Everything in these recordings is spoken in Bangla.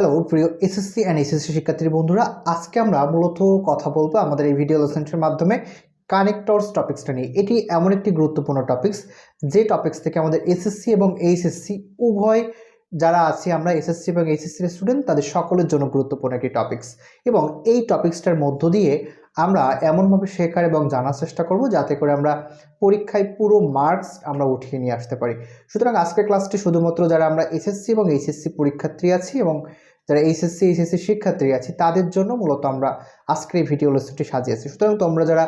হ্যালো, প্রিয় এসএসসি অ্যান্ড এসএসসি শিক্ষার্থী বন্ধুরা, আজকে আমরা মূলত কথা বলব আমাদের এই ভিডিও লেসেন্সের মাধ্যমে কানেক্টরস টপিক্সটা নিয়ে। এটি এমন একটি গুরুত্বপূর্ণ টপিক্স যে টপিক্স থেকে আমাদের এসএসসি এবং এইচএসসি উভয় যারা আছি আমরা এসএসসি এবং এইচএসসির স্টুডেন্ট তাদের সকলের জন্য গুরুত্বপূর্ণ একটি টপিক্স এবং এই টপিক্সটার মধ্য দিয়ে আমরা এমনভাবে শেখার এবং জানার চেষ্টা করব, যাতে করে আমরা পরীক্ষায় পুরো মার্কস আমরা উঠিয়ে নিয়ে আসতে পারি। সুতরাং আজকের ক্লাসটি শুধুমাত্র যারা আমরা এসএসসি এবং এইচএসসি পরীক্ষার্থী আছি এবং যারা এইচএসসি এইচএসসি শিক্ষার্থী আছি, তাদের জন্য মূলত আমরা আজকের এই ভিডিও লেসনটি সাজিয়েছি সুতরাং তোমরা যারা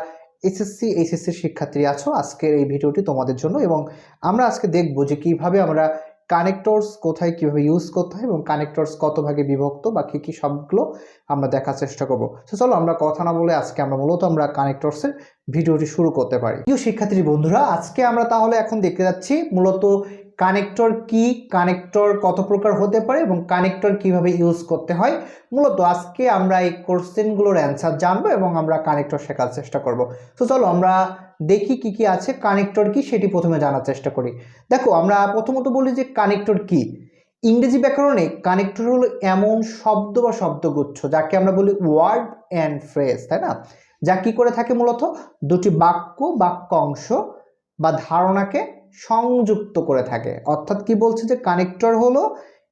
এসএসসি এইচএসসি শিক্ষার্থী আছো, আজকের এই ভিডিওটি তোমাদের জন্য এবং আমরা আজকে দেখব যে কীভাবে আমরা কানেক্টরস কোথায়, কীভাবে ইউজ করতে হয় এবং কানেক্টরস কত ভাগে বিভক্ত বা কী কী সবগুলো আমরা দেখার চেষ্টা করব। তো চলো আমরা কথা না বলে আজকে আমরা মূলত আমরা কানেক্টরসের ভিডিওটি শুরু করতে পারি। প্রিয় শিক্ষার্থী বন্ধুরা, আজকে আমরা তাহলে এখন দেখতে যাচ্ছি মূলত কানেক্টর কি, কানেক্টর কত প্রকার হতে পারে এবং কানেক্টর কীভাবে ইউজ করতে হয়? মূলত আজকে আমরা এই কোশ্চেনগুলোর অ্যান্সার জানব এবং আমরা কানেক্টর শেখার চেষ্টা করব। তো চলো আমরা দেখি কি কি আছে, কানেক্টর কি সেটি প্রথমে জানার চেষ্টা করি। দেখো, আমরা প্রথমত বলি যে কানেক্টর কি? ইংরেজি ব্যাকরণে কানেক্টর হলো এমন শব্দ বা শব্দগুচ্ছ, যাকে আমরা বলি ওয়ার্ড অ্যান্ড ফ্রেজ তাই না? যা কি করে থাকে মূলত? দুটি বাক্য বাক্য অংশ বা ধারণাকে সংযুক্ত করে থাকে। অর্থাৎ কি বলছে যে কানেক্টর হলো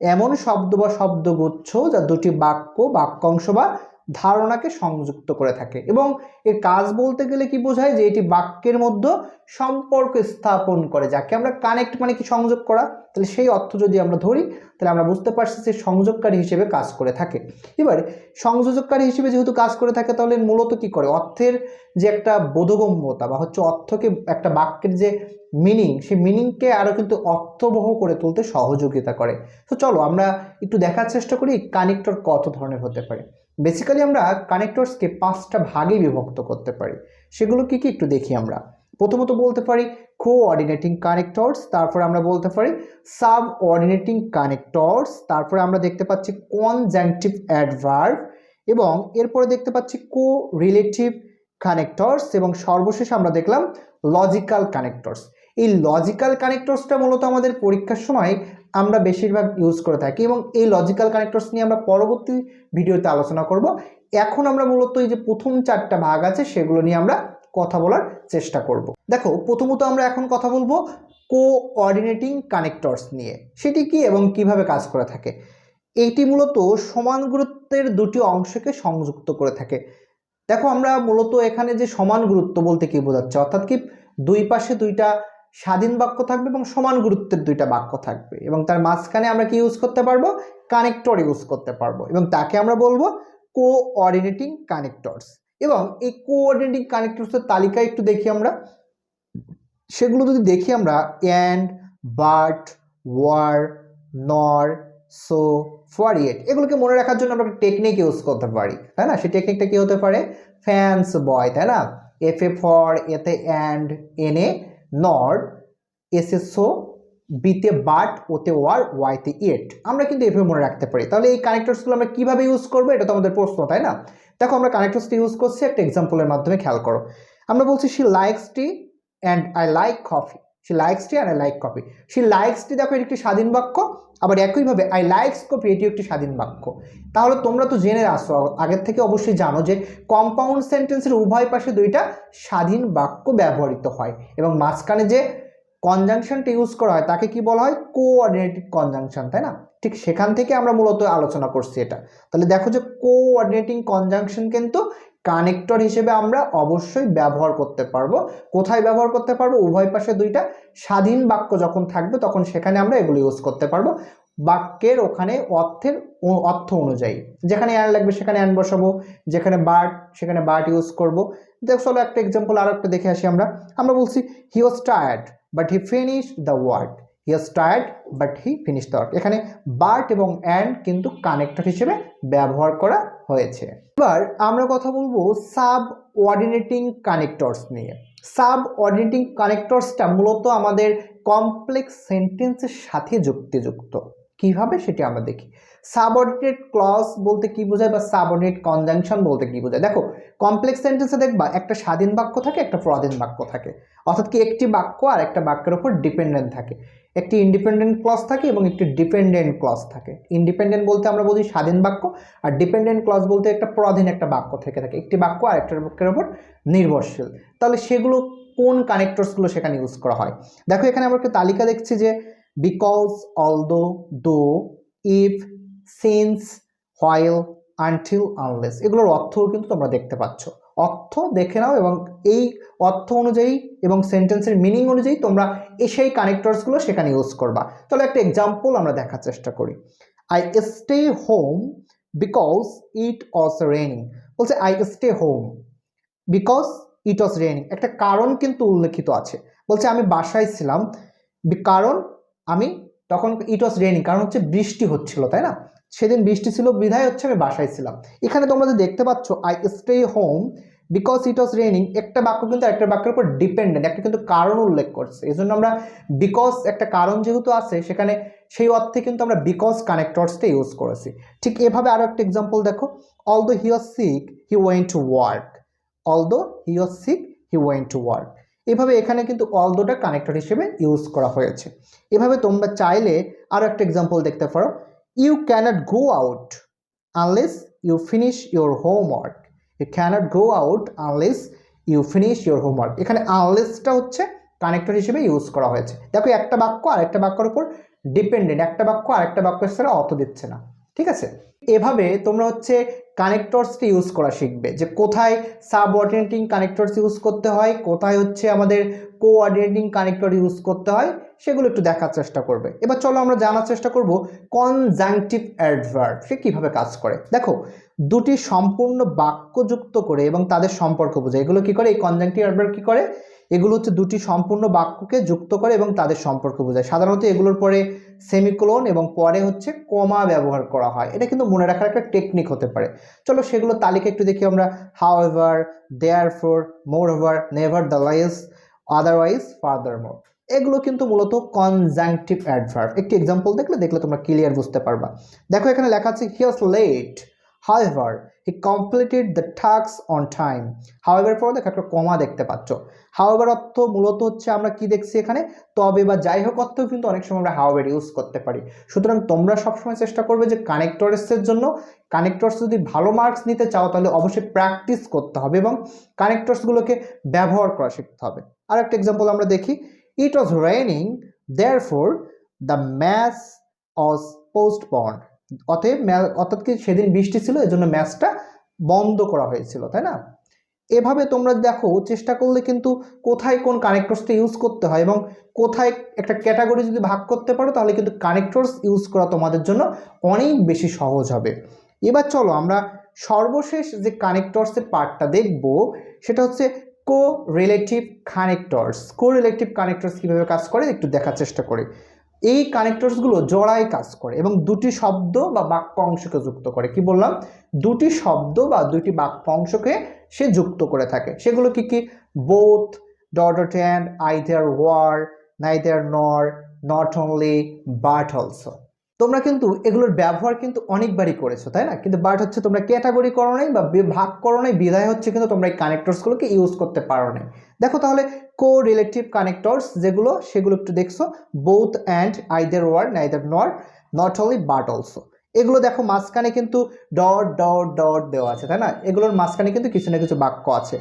এমন শব্দ বা শব্দগুচ্ছ যা দুটি বাক্য, বাক্যাংশ বা ধারণাকে সংযুক্ত করে থাকে এবং এর কাজ বলতে গেলে কি বোঝায় যে এটি বাক্যের মধ্যে সম্পর্ক স্থাপন করে, যাকে আমরা কানেক্ট মানে কি সংযোগ করা। তাহলে সেই অর্থ যদি আমরা ধরি, তাহলে আমরা বুঝতে পারছি যে সংযোগকারী হিসেবে কাজ করে থাকে। এবার, সংযোজককারী হিসেবে যেহেতু কাজ করে থাকে, তাহলে মূলত কি করে? অর্থের যে একটা বোধগম্যতা বা হচ্ছে অর্থকে একটা বাক্যের যে মিনিং সেই মিনিংকে আরও কিন্তু অর্থবহ করে তুলতে সহযোগিতা করে। তো চলো আমরা একটু দেখার চেষ্টা করি কানেক্টর কত ধরনের হতে পারে। বেসিক্যালি আমরা কানেক্টরসকে পাঁচটা ভাগে বিভক্ত করতে পারি। সেগুলো কি কি একটু দেখি আমরা। প্রথমত বলতে পারি কোঅর্ডিনেটিং কানেক্টরস তারপরে আমরা বলতে পারি সাব অর্ডিনেটিং কানেক্টরস তারপরে আমরা দেখতে পাচ্ছি কনজাংটিভ অ্যাডভার্ব এবং এরপরে দেখতে পাচ্ছি কো রিলেটিভ কানেক্টরস এবং সর্বশেষ আমরা দেখলাম লজিক্যাল কানেক্টরস এই লজিক্যাল কানেক্টরসটা মূলত আমাদের পরীক্ষার সময় আমরা বেশিরভাগ ইউজ করে থাকি এবং এই লজিক্যাল কানেক্টরস নিয়ে আমরা পরবর্তী ভিডিওতে আলোচনা করব। এখন আমরা মূলত এই যে প্রথম চারটা ভাগ আছে সেগুলো নিয়ে আমরা কথা বলার চেষ্টা করব। দেখো, প্রথমত আমরা এখন কথা বলব কোঅর্ডিনেটিং কানেক্টরস নিয়ে। সেটি কি এবং কীভাবে কাজ করে থাকে? এইটি মূলত সমান গুরুত্বের দুটি অংশকে সংযুক্ত করে থাকে। দেখো, আমরা মূলত এখানে যে সমান গুরুত্ব বলতে কি বোঝাচ্ছে? অর্থাৎ কি দুই পাশে দুইটা স্বাধীন বাক্য থাকবে এবং সমান গুরুত্বের দুইটা বাক্য থাকবে। এবং তার মাঝখানে আমরা কি ইউজ করতে পারব? কানেক্টর ইউজ করতে পারব। এবং তাকে আমরা বলব কোঅর্ডিনেটিং কানেক্টরস এবং এই কোঅর্ডিনেটিং কানেক্টরসের তালিকা একটু দেখি আমরা। সেগুলো যদি দেখি আমরা and but or nor so for yet এগুলোকে মনে রাখার জন্য আমরা টেকনিক ইউজ করতে পারি, তাই না? সেই টেকনিকটা কি হতে পারে? ফ্যান্স বয় তাই না? এফ এ ফর এতে and N nor S S O বিতে বাট, ওতে ওয়ার, ওয়াইতে ইট। আমরা কিন্তু এভাবে মনে রাখতে পারি। তাহলে এই কানেক্টরসগুলো আমরা কীভাবে ইউজ করব? এটা তো আমাদের প্রশ্ন, তাই না? দেখো, আমরা কানেক্টরসটি ইউজ করছি একটা এক্সাম্পলের মাধ্যমে, খেয়াল করো। আমরা বলছি she likes tea and I like coffee she likes tea and I like coffee she likes tea দেখো এটি একটি স্বাধীন বাক্য, আবার একইভাবে আই লাইকস কপি এটিও একটি স্বাধীন বাক্য। তাহলে তোমরা তো জেনে আসো, আগের থেকে অবশ্যই জানো যে কম্পাউন্ড সেন্টেন্সের উভয় পাশে দুইটা স্বাধীন বাক্য ব্যবহৃত হয় এবং মাঝখানে যে কনজাংশনটা ইউজ করা হয়, তাকে কি বলা হয়? কোঅর্ডিনেটেড কনজাংশন তাই না? ঠিক সেখান থেকে আমরা মূলত আলোচনা করছি এটা। তাহলে দেখো যে কোঅর্ডিনেটিং কনজাংশন কিন্তু কানেক্টর হিসেবে আমরা অবশ্যই ব্যবহার করতে পারব। কোথায় ব্যবহার করতে পারব? উভয় পাশে দুইটা স্বাধীন বাক্য যখন থাকবে, তখন সেখানে আমরা এগুলো ইউজ করতে পারব। বাক্যের ওখানে অর্থের অর্থ অনুযায়ী। যেখানে অ্যান লাগবে, সেখানে অ্যান বসাবো। যেখানে বার্ট সেখানে বার্ট ইউজ করব। দেখ চলো একটা এক্সাম্পল আরও একটা দেখে আসি আমরা। আমরা বলছি he was tired but he finish the word he was tired but he finish the word এখানে বার্ট এবং অ্যান্ড কিন্তু কানেক্টর হিসেবে ব্যবহার করা হয়েছে। এবার আমরা কথা বলব সাব অর্ডিনেটিং কানেক্টরস নিয়ে। সাব অর্ডিনেটিং কানেক্টরসটা মূলত আমাদের কমপ্লেক্স সেন্টেন্সের সাথে যুক্তিযুক্ত। কীভাবে সেটি আমরা দেখি? সাবঅর্ডিনেট ক্লজ বলতে কি বোঝায় বা সাবঅর্ডিনেট কনজাংশন বলতে কি বোঝায়? দেখো কমপ্লেক্স সেন্টেন্সে দেখবা একটা স্বাধীন বাক্য থাকে, একটা পরাধীন বাক্য থাকে। অর্থাৎ কি একটি বাক্য আর একটা বাক্যের উপর ডিপেন্ডেন্ট থাকে। একটি ইন্ডিপেন্ডেন্ট ক্লজ থাকে এবং একটি ডিপেন্ডেন্ট ক্লজ থাকে। ইন্ডিপেন্ডেন্ট বলতে আমরা বুঝি স্বাধীন বাক্য, আর ডিপেন্ডেন্ট ক্লজ বলতে একটা পরাধীন একটা বাক্য থেকে থাকে। একটি বাক্য আর একটা বাক্যের উপর নির্ভরশীল। তাহলে সেগুলো কোন কানেক্টরসগুলো সেখানে ইউজ করা হয়? দেখো, এখানে আমরা একটা তালিকা দেখছি যে because although though if since while until unless এগুলোর অর্থও কিন্তু তোমরা দেখতে পাচ্ছ। অর্থ দেখে নাও এবং এই অর্থ অনুযায়ী এবং সেন্টেন্সের মিনিং অনুযায়ী তোমরা সেই কানেক্টরসগুলো সেখানে ইউজ করবা। তাহলে একটা এক্সাম্পল আমরা দেখার চেষ্টা করি। I stay home because it was raining বলছে I stay home because it was raining একটা কারণ কিন্তু উল্লেখিত আছে। বলছে, আমি বাসায় ছিলাম। কারণ আমি তখন ইট ওয়াজ রেনিং কারণ হচ্ছে বৃষ্টি হচ্ছিল, তাই না? সেদিন বৃষ্টি ছিল, বিধায় হচ্ছে আমি বাসায় ছিলাম। এখানে তোমরা যে দেখতে পাচ্ছ I stay home because it was raining একটা বাক্য কিন্তু একটা বাক্যের উপর ডিপেন্ডেন্ট একটা কিন্তু কারণ উল্লেখ করছে। এই জন্য আমরা বিকজ একটা কারণ যেহেতু আছে, সেখানে সেই অর্থে কিন্তু আমরা বিকজ কানেক্টরসটা ইউজ করেছি। ঠিক এভাবে আরও একটা এক্সাম্পল দেখো। Although he was sick he went to work although he was sick he went to work এভাবে এখানে কিন্তু অলদোটা কানেক্টর হিসেবে ইউজ করা হয়েছে। এভাবে তোমরা চাইলে আরও একটা এক্সাম্পল দেখতে পারো। You can't go out unless you finish your homework you can't go out unless you finish your homework এখানে আনলেসটা হচ্ছে কানেক্টর হিসেবে ইউজ করা হয়েছে। দেখো, একটা বাক্য আর একটা বাক্যের উপর ডিপেন্ডেন্ট একটা বাক্য আর একটা বাক্যের সাথে অর্থ দিচ্ছে না। ঠিক আছে? এভাবে তোমরা হচ্ছে কানেক্টরসটি ইউজ করা শিখবে। যে কোথায় সাবঅর্ডিনেটিং কানেক্টরস ইউজ করতে হয়, কোথায় হচ্ছে আমাদের কোঅর্ডিনেটিং কানেক্টর ইউজ করতে হয়, সেগুলো একটু দেখার চেষ্টা করবে। এবার চলো আমরা জানার চেষ্টা করব কনজাংটিভ অ্যাডভার্ব সে কীভাবে কাজ করে। দেখো, দুটি সম্পূর্ণ বাক্য যুক্ত করে এবং তাদের সম্পর্ক বোঝায়। এগুলো কি করে? এই কনজাংটিভ অ্যাডভার্ব কি করে? এগুলো হচ্ছে দুটি সম্পূর্ণ বাক্যকে যুক্ত করে এবং তাদের সম্পর্ক বোঝায়। সাধারণত এগুলোর পরে সেমিকোলন এবং পরে হচ্ছে কমা ব্যবহার করা হয়। এটা কিন্তু মনে রাখার একটা টেকনিক হতে পারে। চলো সেগুলো তালিকা একটু দেখি আমরা। However therefore moreover nevertheless otherwise furthermore এগুলো কিন্তু মূলত কনজাংটিভ অ্যাডভার্ব একটি এক্সাম্পল দেখলে দেখলে তোমরা ক্লিয়ার বুঝতে পারবা। দেখো এখানে লেখা আছে he was late however he completed the task on time however পরে দেখো একটা কমা দেখতে পাচ্ছ। হাউএভার অর্থ মূলত হচ্ছে আমরা কি দেখছি এখানে? তবে বা যাই হোক অর্থেও কিন্তু অনেক সময় আমরা হাউএভার ইউজ করতে পারি। সুতরাং তোমরা সবসময় চেষ্টা করবে যে কানেক্টরসের জন্য কানেক্টরস যদি ভালো মার্কস নিতে চাও তাহলে অবশ্যই প্র্যাকটিস করতে হবে এবং কানেক্টরসগুলোকে ব্যবহার করা শিখতে হবে। আর একটা এক্সাম্পল আমরা দেখি। It was raining therefore the match was postponed অতএব অর্থাৎ কি সেদিন বৃষ্টি ছিল, এজন্য ম্যাচটা বন্ধ করা হয়েছিল, তাই না? এভাবে তোমরা দেখো, চেষ্টা করলে কিন্তু কোথায় কোন কানেক্টরসটা ইউজ করতে হয় এবং কোথায় একটা ক্যাটাগরি যদি ভাগ করতে পারো, তাহলে কিন্তু কানেক্টরস ইউজ করা তোমাদের জন্য অনেক বেশি সহজ হবে। এবার চলো, আমরা সর্বশেষ যে কানেক্টরসের পার্টটা দেখব, সেটা হচ্ছে correlative connectors correlative connectors কীভাবে কাজ করে, একটু দেখার চেষ্টা করি। এই কানেক্টরসগুলো জোড়ায় কাজ করে এবং দুটি শব্দ বা বাক্য অংশকে যুক্ত করে। কি বললাম? দুটি শব্দ বা দুটি বাক্য অংশকে সে যুক্ত করে থাকে। সেগুলো কি? কি both dot and either or neither nor not only but also তোমরা কিন্তু এগুলোর ব্যবহার কিন্তু অনেকবারই করেছ, তাই না? কিন্তু বাট হচ্ছে তোমরা ক্যাটাগরি করো নাই বা ভাগ করো নাই, বিধায় হচ্ছে কিন্তু তোমরা এই কানেক্টরসগুলোকে ইউজ করতে পারো নাই। দেখো তাহলে কো রিলেটিভ কানেক্টরস যেগুলো, সেগুলো একটু দেখছ both and either or neither nor not only but also এগুলো দেখো মাঝখানে কিন্তু ডট ডট ডট দেওয়া আছে, তাই না? এগুলোর মাঝখানে কিন্তু কিছু না কিছু বাক্য আছে।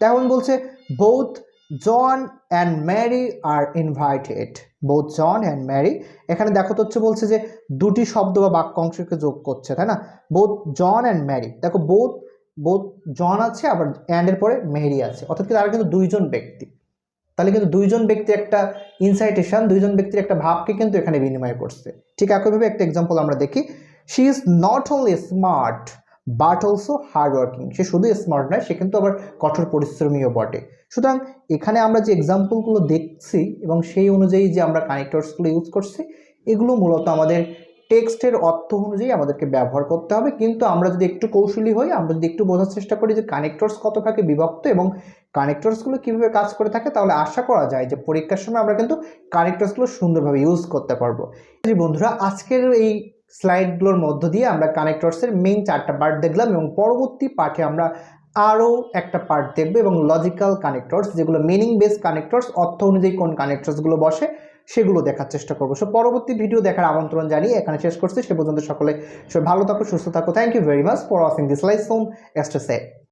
তেমন বলছে both John and Mary are invited both John and Mary এখানে দেখো তো হচ্ছে বলছে যে দুটি শব্দ বা বাক্য অংশকে যোগ করছে, তাই না? বোথ জন অ্যান্ড ম্যারি দেখো বোথ বোথ জন আছে, আবার অ্যান্ডের পরে মেরি আছে। অর্থাৎ কি তারা কিন্তু দুইজন ব্যক্তি। তাহলে কিন্তু দুইজন ব্যক্তির একটা ইনসাইটেশন দুইজন ব্যক্তির একটা ভাবকে কিন্তু এখানে বিনিময় করছে। ঠিক একইভাবে একটা এক্সাম্পল আমরা দেখি। She is not only smart but also hard working সে শুধু স্মার্ট নয়, সে কিন্তু আবার কঠোর পরিশ্রমীও বটে। সুতরাং এখানে আমরা যে এক্সাম্পলগুলো দেখছি এবং সেই অনুযায়ী যে আমরা কানেক্টরসগুলো ইউজ করছি, এগুলো মূলত আমাদের টেক্সটের অর্থ অনুযায়ী আমাদেরকে ব্যবহার করতে হবে। কিন্তু আমরা যদি একটু কৌশলী হই, আমরা যদি একটু বোঝার চেষ্টা করি যে কানেক্টরস কত ভাগে বিভক্ত এবং কানেক্টরসগুলো কীভাবে কাজ করে থাকে, তাহলে আশা করা যায় যে পরীক্ষার সময় আমরা কিন্তু কানেক্টরসগুলো সুন্দরভাবে ইউজ করতে পারব। জি বন্ধুরা, আজকের এই স্লাইডগুলোর মধ্য দিয়ে আমরা কানেক্টরসের মেইন চারটা পার্ট দেখলাম এবং পরবর্তী পার্টে আমরা আরও একটা পার্ট দেখবে এবং লজিক্যাল কানেক্টরস যেগুলো মিনিং বেস কানেক্টরস অর্থ অনুযায়ী কোন কানেক্টরসগুলো বসে, সেগুলো দেখার চেষ্টা করব। সো পরবর্তী ভিডিও দেখার আমন্ত্রণ জানিয়ে এখানে শেষ করছি। সে পর্যন্ত সকলে সবাই ভালো থাকো, সুস্থ থাকো। Thank you very much for watching this life সোম এস্ট সে